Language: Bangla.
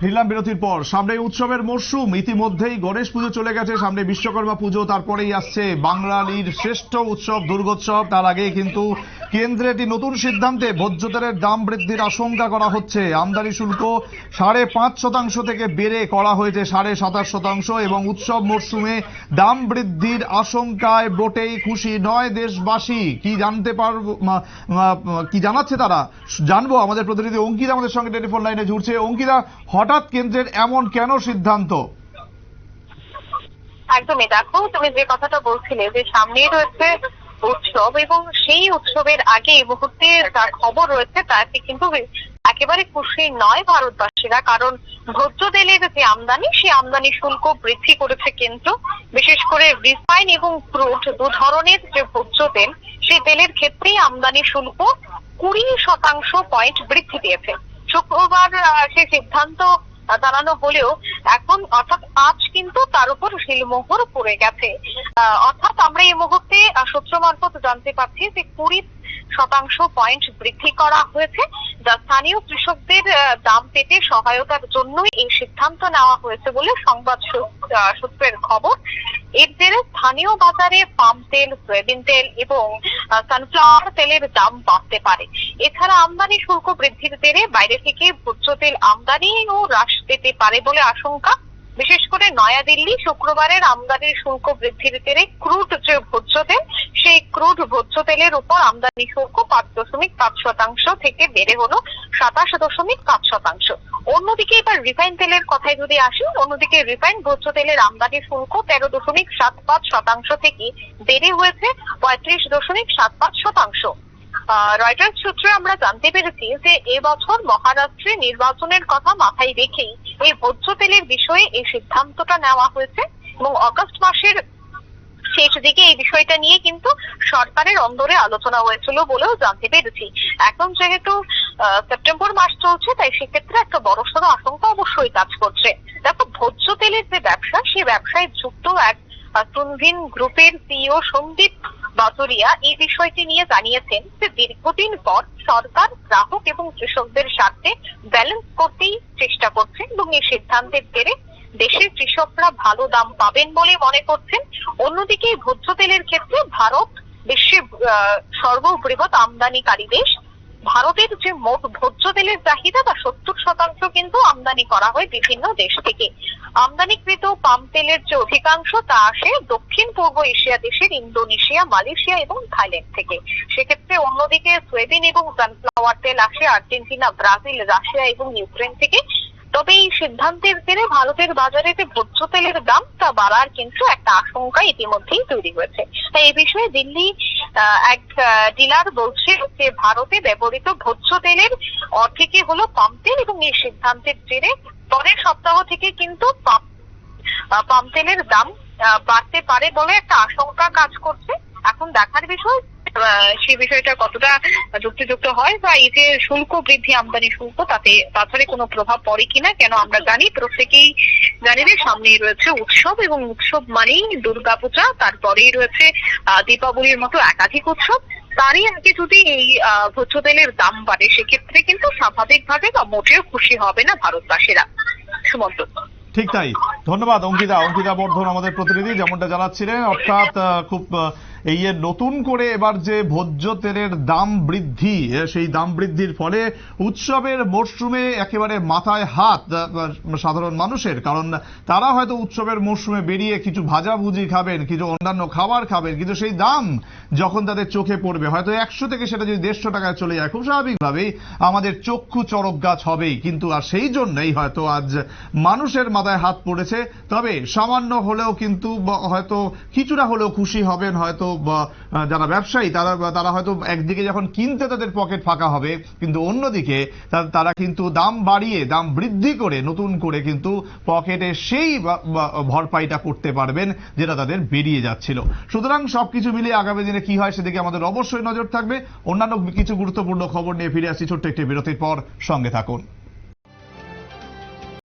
ফিরলাম বিরতির পর। সামনে উৎসবের মরশুম, ইতিমধ্যেই গণেশ পুজো চলে গেছে। সামনে বিশ্বকর্মা পুজো, তারপরেই আসছে বাঙালির শ্রেষ্ঠ উৎসব, দুর্গোৎসব। তার আগে কিন্তু কেন্দ্রে একটি নতুন সিদ্ধান্তে ভোজ্য তেলের দাম বৃদ্ধির আশঙ্কা করা হচ্ছে। আমদানি শুল্ক সাড়ে পাঁচ শতাংশ থেকে বেড়ে করা হয়েছে সাড়ে সাতাশ শতাংশ এবং উৎসব মরশুমে দাম বৃদ্ধির আশঙ্কায় বোটেই খুশি নয় দেশবাসী। কি জানতে পারব কি জানাচ্ছে তারা? জানব। আমাদের প্রতিনিধি অঙ্কিতা আমাদের সঙ্গে টেলিফোন লাইনে জুড়ছে। অঙ্কিতা, হঠাৎ কেন্দ্রের এমন কেন সিদ্ধান্ত? একদমই। দেখো, তুমি যে কথাটা বলছিলে যে সামনেই রয়েছে উৎসব এবং সেই উৎসবের আগে এই মুহূর্তে যা খবর রয়েছে তাতে কিন্তু একেবারে খুশি নয় ভারতবাসীরা, কারণ ভোজ্য তেলের যে আমদানি, সেই আমদানি শুল্ক বৃদ্ধি করেছে কেন্দ্র। বিশেষ করে রিফাইন এবং ক্রুড দু ধরনের যে ভোজ্য তেল, সেই তেলের ক্ষেত্রেই আমদানি শুল্ক কুড়ি শতাংশ পয়েন্ট বৃদ্ধি দিয়েছে শুক্রবার সেই সিদ্ধান্ত জানানো হলেও এখন অর্থাৎ আজ কিন্তু তার উপর শিলমোহর পড়ে গেছে। অর্থাৎ আমরা এই মুহূর্তে সূত্র মারফত জানতে পারছি যে কুড়ি শতাংশ পয়েন্ট বৃদ্ধি করা হয়েছে, যা স্থানীয় কৃষকদের দাম পেতে সহায়তার জন্যই এই সিদ্ধান্ত নেওয়া হয়েছে বলে সংবাদ সূ- সূত্রের খবর। এর জেরে স্থানীয় বাজারে পাম তেল, সয়াবিন তেল এবং সানফ্লাওয়ার তেলের দাম বাড়তে পারে। এছাড়া আমদানি শুল্ক বৃদ্ধির জেরে বাইরে থেকে ভোজ্য তেল আমদানিও হ্রাস পেতে পারে বলে আশঙ্কা বিশেষ করে নয়াদিল্লি শুক্রবারের আমদানির শুল্ক বৃদ্ধির জেরে ক্রুড যে ভোজ্য তেল, সেই ক্রুড ভোজ্য তেলের উপর আমদানি শুল্ক পাঁচ দশমিক পাঁচ শতাংশ থেকে বেড়ে হলো সাতাশ দশমিক পাঁচ শতাংশ। অন্যদিকে এবার রিফাইন তেলের কথায় যদি আসি, অন্যদিকে রিফাইন ভোজ্য তেলের আমদানি শুল্ক তেরো দশমিক সাত পাঁচ শতাংশ থেকে বেড়ে হয়েছে পঁয়ত্রিশ দশমিক সাত পাঁচ শতাংশ। রয়টার্স সূত্রে আমরা জানতে পেরেছি যে এবছর মহারাষ্ট্রে নির্বাচনের কথা মাথায় রেখেই এই ভোজ্য তেলের বিষয়ে এই সিদ্ধান্তটা নেওয়া হয়েছে এবং অগস্ট মাসের শেষ দিকে এই বিষয়টা নিয়ে কিন্তু সরকারের অন্দরে আলোচনা হয়েছিল বলেও জানতে পেরেছি। এখন যেহেতু সেপ্টেম্বর মাস চলছে, তাই সেক্ষেত্রে একটা বড় বড়সড় আশঙ্কা অবশ্যই কাজ করছে। দেখো ভোজ্য তেলের যে ব্যবসা সেই ব্যবসায় যুক্ত এক তুনভিন গ্রুপের সিইও সন্দীপ বাতরিয়া এই বিষয়টি নিয়ে জানিয়েছেন যে দীর্ঘদিন পর সরকার, গ্রাহক এবং কৃষকদের স্বার্থে ব্যালেন্স করতেই চেষ্টা করছে এবং এই সিদ্ধান্তের জেরে দেশের কৃষকরা ভালো দাম পাবেন বলে মনে করছেন। অন্যদিকে ভোজ্য তেলের ক্ষেত্রে ভারত বিশ্বের সর্ববৃহৎ আমদানিকারী দেশ। ভারতের যে মোট ভোজ্য তেলের চাহিদা, তা সত্তর শতাংশ কিন্তু আমদানি করা হয় বিভিন্ন দেশ থেকে। আমদানিকৃত পাম তেলের যে অধিকাংশ তা আসে দক্ষিণ পূর্ব এশিয়া দেশের ইন্দোনেশিয়া, মালয়েশিয়া এবং থাইল্যান্ড থেকে। সেক্ষেত্রে অন্যদিকে সোয়াবিন এবং সানফ্লাওয়ার তেল আসে আর্জেন্টিনা, ব্রাজিল, রাশিয়া এবং ইউক্রেন থেকে। তবে এই সিদ্ধান্তের জেরে ভারতের বাজারে যে ভোজ্য তেলের দাম তা বাড়ার কিন্তু একটা আশঙ্কা ইতিমধ্যেই তৈরি হয়েছে। তাই এই বিষয়ে দিল্লি এক ডিলার বলছে যে ভারতে ব্যবহৃত ভোজ্য তেলের অর্ধেকই হলো পাম তেল এবং এই সিদ্ধান্তের জেরে পরের সপ্তাহ থেকে কিন্তু পাম তেলের দাম বাড়তে পারে বলে একটা আশঙ্কা কাজ করছে। এখন দেখার বিষয় সেই বিষয়টা কতটা যুক্তিযুক্ত হয় বা এই যে শুল্ক বৃদ্ধি, আমদানি শুল্ক, তাতে, তাছাড়া কোনো প্রভাব পড়ে কিনা, কেন আমরা জানি, প্রত্যেকেই জানি যে সামনেই রয়েছে উৎসব এবং উৎসব মানেই দুর্গাপূজা, তারপরেই রয়েছে দীপাবলির মতো একাধিক উৎসব। তারই আগে যদি এই ভোজ্য তেলের দাম বাড়ে, সেক্ষেত্রে কিন্তু স্বাভাবিকভাবে বা মোটেও খুশি হবে না ভারতবাসীরা। সুমন্ত। ঠিক তাই। ধন্যবাদ, অঙ্কিতা। অঙ্কিতা বর্ধন আমাদের প্রতিনিধি, যেমনটা জানাচ্ছিলেন, অর্থাৎ খুব এই নতুন করে এবার যে ভোজ্য তেলের দাম বৃদ্ধি সেই দাম বৃদ্ধির ফলে উৎসবের মরশুমে একেবারে মাথায় হাত সাধারণ মানুষের, কারণ তারা হয়তো উৎসবের মরশুমে বেরিয়ে কিছু ভাজাভুজি খাবেন, কিছু অন্যান্য খাবার খাবেন, কিন্তু সেই দাম যখন তাদের চোখে পড়বে, হয়তো একশো থেকে সেটা যদি দেড়শো টাকায় চলে যায়, খুব স্বাভাবিকভাবেই আমাদের চক্ষু চরক গাছ হবেই, কিন্তু আর সেই জন্যই হয়তো আজ মানুষের মাথায় হাত পড়েছে তবে সামান্য হলেও কিন্তু হয়তো কিছুটা হলেও খুশি হবেন হয়তো যারা ব্যবসায়ী, তারা তারা হয়তো একদিকে যখন কিনতে তাদের পকেট ফাঁকা হবে, কিন্তু অন্যদিকে তারা কিন্তু দাম বাড়িয়ে, দাম বৃদ্ধি করে, নতুন করে কিন্তু পকেটে সেই ভরপাইটা করতে পারবেন, যেটা তাদের বেরিয়ে যাচ্ছিল। সুতরাং সবকিছু মিলিয়ে আগামী দিনে কি হয় সেদিকে আমাদের অবশ্যই নজর থাকবে। অন্যান্য কিছু গুরুত্বপূর্ণ খবর নিয়ে ফিরে আসছি ছোট্ট একটি বিরতির পর। সঙ্গে থাকুন।